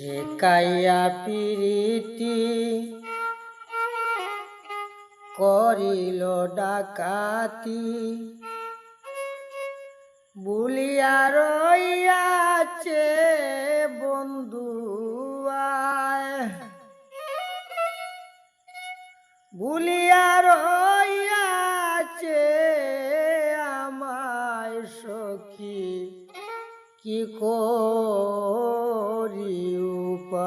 শেখাইয়া পিরিটি করিল ডাকাতি। বুলিয়া রইয়াছে বন্ধু বুলিয়া রইয়াছে আমায় সখী কি করিও? रूपा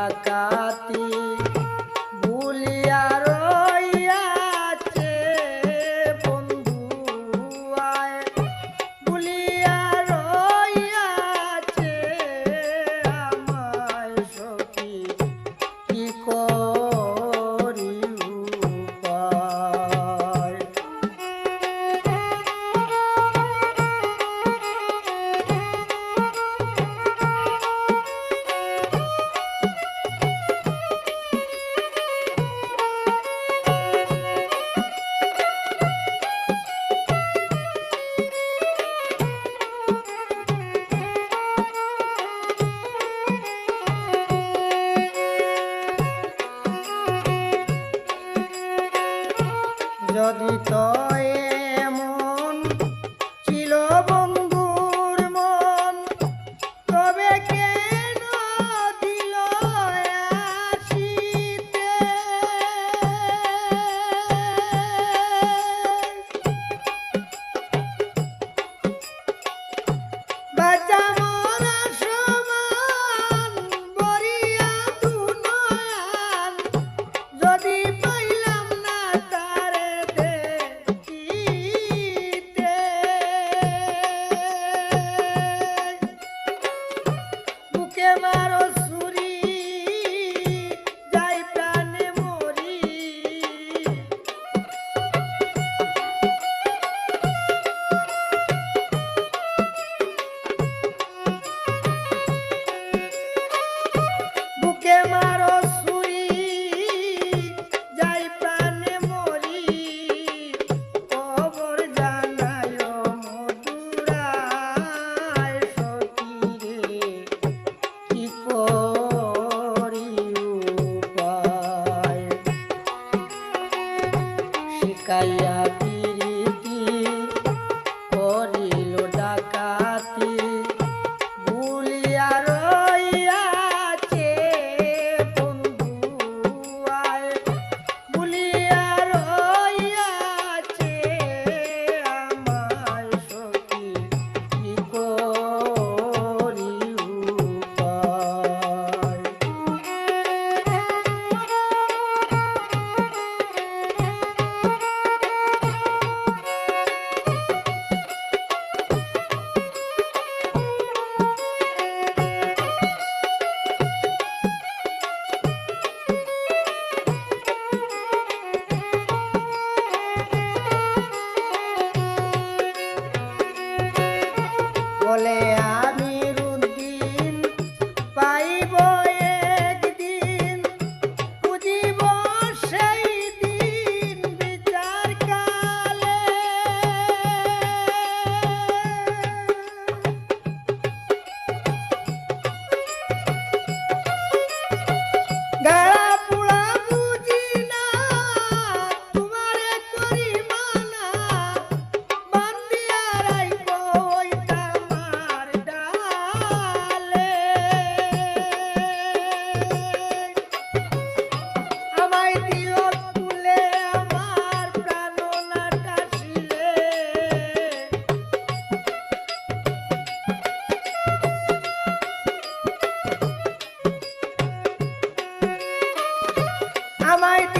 ডাকাতি। যদি তয় Kaya. night.